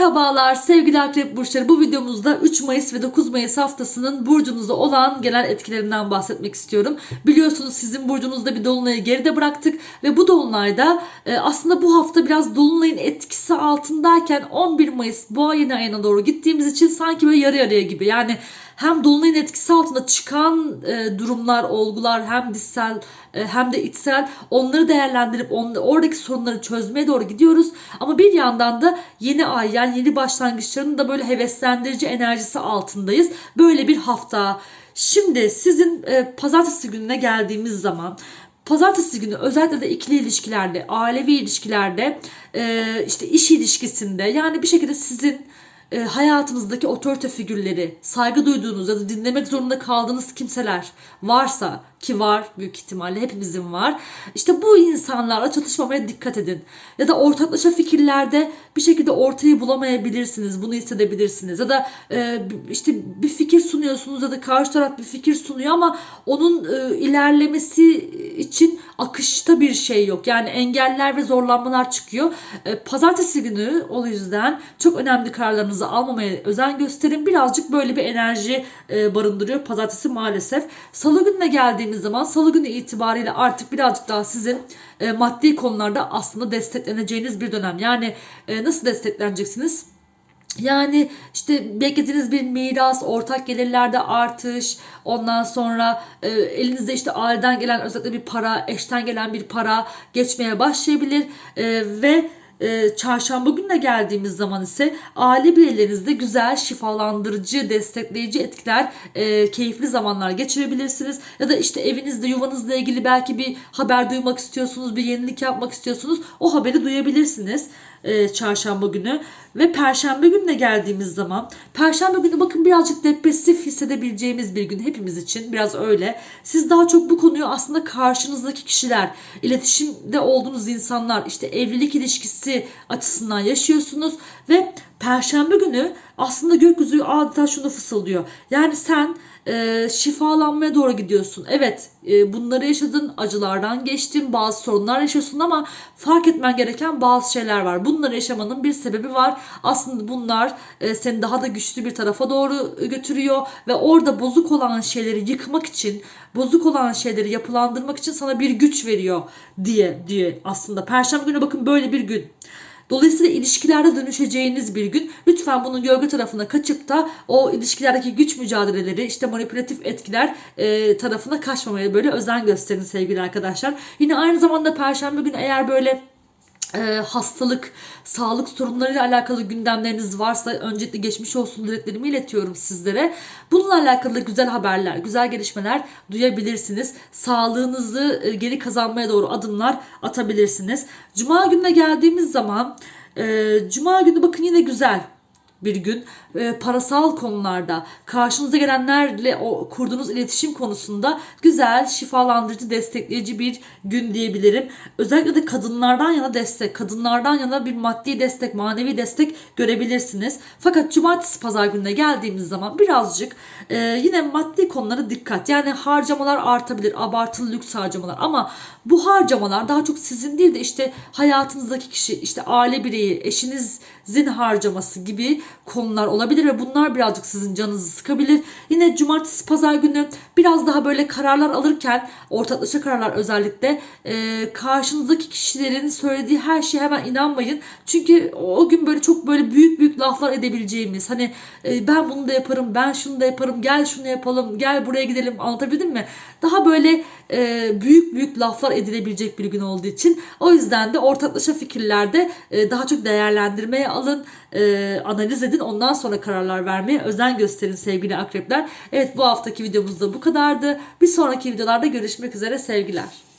Merhabalar sevgili akrep burçları. Bu videomuzda 3 Mayıs ve 9 Mayıs haftasının burcunuzda olan genel etkilerinden bahsetmek istiyorum. Biliyorsunuz sizin burcunuzda bir dolunayı geride bıraktık ve bu dolunayda e, aslında bu hafta biraz dolunayın etkisi altındayken 11 Mayıs boğa yeni ayına doğru gittiğimiz için sanki böyle yarı yarıya gibi. Yani hem dolunayın etkisi altında çıkan e, durumlar, olgular hem dişsel e, hem de içsel onları değerlendirip on, oradaki sorunları çözmeye doğru gidiyoruz. Ama bir yandan da yeni ay yani yeni başlangıçların da böyle heveslendirici enerjisi altındayız. Böyle bir hafta. Şimdi sizin e, pazartesi gününe geldiğimiz zaman Pazartesi günü özellikle de ikili ilişkilerde, ailevi ilişkilerde, e, işte iş ilişkisinde yani bir şekilde sizin e, hayatınızdaki otorite figürleri, saygı duyduğunuz ya da dinlemek zorunda kaldığınız kimseler varsa ki var büyük ihtimalle hepimizin var. İşte bu insanlarla çatışmamaya dikkat edin. Ya da ortaklaşa fikirlerde bir şekilde ortayı bulamayabilirsiniz. Bunu hissedebilirsiniz. Ya da e, işte bir fikir sunuyorsunuz ya da karşı taraf bir fikir sunuyor ama onun e, ilerlemesi için akışta bir şey yok. Yani engeller ve zorlanmalar çıkıyor. E, pazartesi günü o yüzden çok önemli kararlarınızı almamaya özen gösterin. Birazcık böyle bir enerji e, barındırıyor pazartesi maalesef. Salı gününe geldiğimiz zaman salı günü itibariyle artık birazcık daha sizin e, maddi konularda aslında destekleneceğiniz bir dönem. Yani e, nasıl destekleneceksiniz? Yani işte beklediğiniz bir miras, ortak gelirlerde artış, ondan sonra e, elinizde işte aileden gelen özellikle bir para, eşten gelen bir para geçmeye başlayabilir e, ve e, çarşamba gününe geldiğimiz zaman ise aile bireylerinizde güzel şifalandırıcı, destekleyici etkiler, e, keyifli zamanlar geçirebilirsiniz. Ya da işte evinizde, yuvanızla ilgili belki bir haber duymak istiyorsunuz, bir yenilik yapmak istiyorsunuz. O haberi duyabilirsiniz e, çarşamba günü ve perşembe gününe geldiğimiz zaman perşembe günü bakın birazcık depresif hissedebileceğimiz bir gün hepimiz için biraz öyle. Siz daha çok bu konuyu aslında karşınızdaki kişiler, iletişimde olduğunuz insanlar, işte evlilik ilişkisi açısından yaşıyorsunuz ve perşembe günü aslında gökyüzü adeta şunu fısıldıyor. Yani sen e, şifalanmaya doğru gidiyorsun. Evet e, bunları yaşadın, acılardan geçtin, bazı sorunlar yaşıyorsun ama fark etmen gereken bazı şeyler var. Bunları yaşamanın bir sebebi var. Aslında bunlar e, seni daha da güçlü bir tarafa doğru götürüyor ve orada bozuk olan şeyleri yıkmak için, bozuk olan şeyleri yapılandırmak için sana bir güç veriyor diye diye aslında. Perşembe günü bakın böyle bir gün. Dolayısıyla ilişkilerde dönüşeceğiniz bir gün. Lütfen bunun gölge tarafına kaçıp da o ilişkilerdeki güç mücadeleleri, işte manipülatif etkiler e, tarafına kaçmamaya böyle özen gösterin sevgili arkadaşlar. Yine aynı zamanda perşembe günü eğer böyle e, hastalık, sağlık sorunlarıyla alakalı gündemleriniz varsa öncelikle geçmiş olsun dileklerimi iletiyorum sizlere. Bununla alakalı güzel haberler, güzel gelişmeler duyabilirsiniz. Sağlığınızı e, geri kazanmaya doğru adımlar atabilirsiniz. Cuma gününe geldiğimiz zaman e, Cuma günü bakın yine güzel bir gün e, parasal konularda karşınıza gelenlerle o kurduğunuz iletişim konusunda güzel, şifalandırıcı, destekleyici bir gün diyebilirim. Özellikle de kadınlardan yana destek, kadınlardan yana bir maddi destek, manevi destek görebilirsiniz. Fakat cumartesi pazar gününe geldiğimiz zaman birazcık e, yine maddi konulara dikkat. Yani harcamalar artabilir, abartılı lüks harcamalar ama bu harcamalar daha çok sizin değil de işte hayatınızdaki kişi, işte aile bireyi, eşinizin harcaması gibi konular olabilir ve bunlar birazcık sizin canınızı sıkabilir. Yine cumartesi pazar günü biraz daha böyle kararlar alırken ortaklaşa kararlar özellikle e, karşınızdaki kişilerin söylediği her şeye hemen inanmayın. Çünkü o gün böyle çok böyle büyük büyük laflar edebileceğimiz hani e, ben bunu da yaparım ben şunu da yaparım gel şunu yapalım gel buraya gidelim anlatabildim mi? Daha böyle e, büyük büyük laflar edilebilecek bir gün olduğu için o yüzden de ortaklaşa fikirlerde e, daha çok değerlendirmeye alın e, analiz edin ondan sonra kararlar vermeye özen gösterin sevgili akrepler. Evet bu haftaki videomuz da bu kadardı. Bir sonraki videolarda görüşmek üzere sevgiler.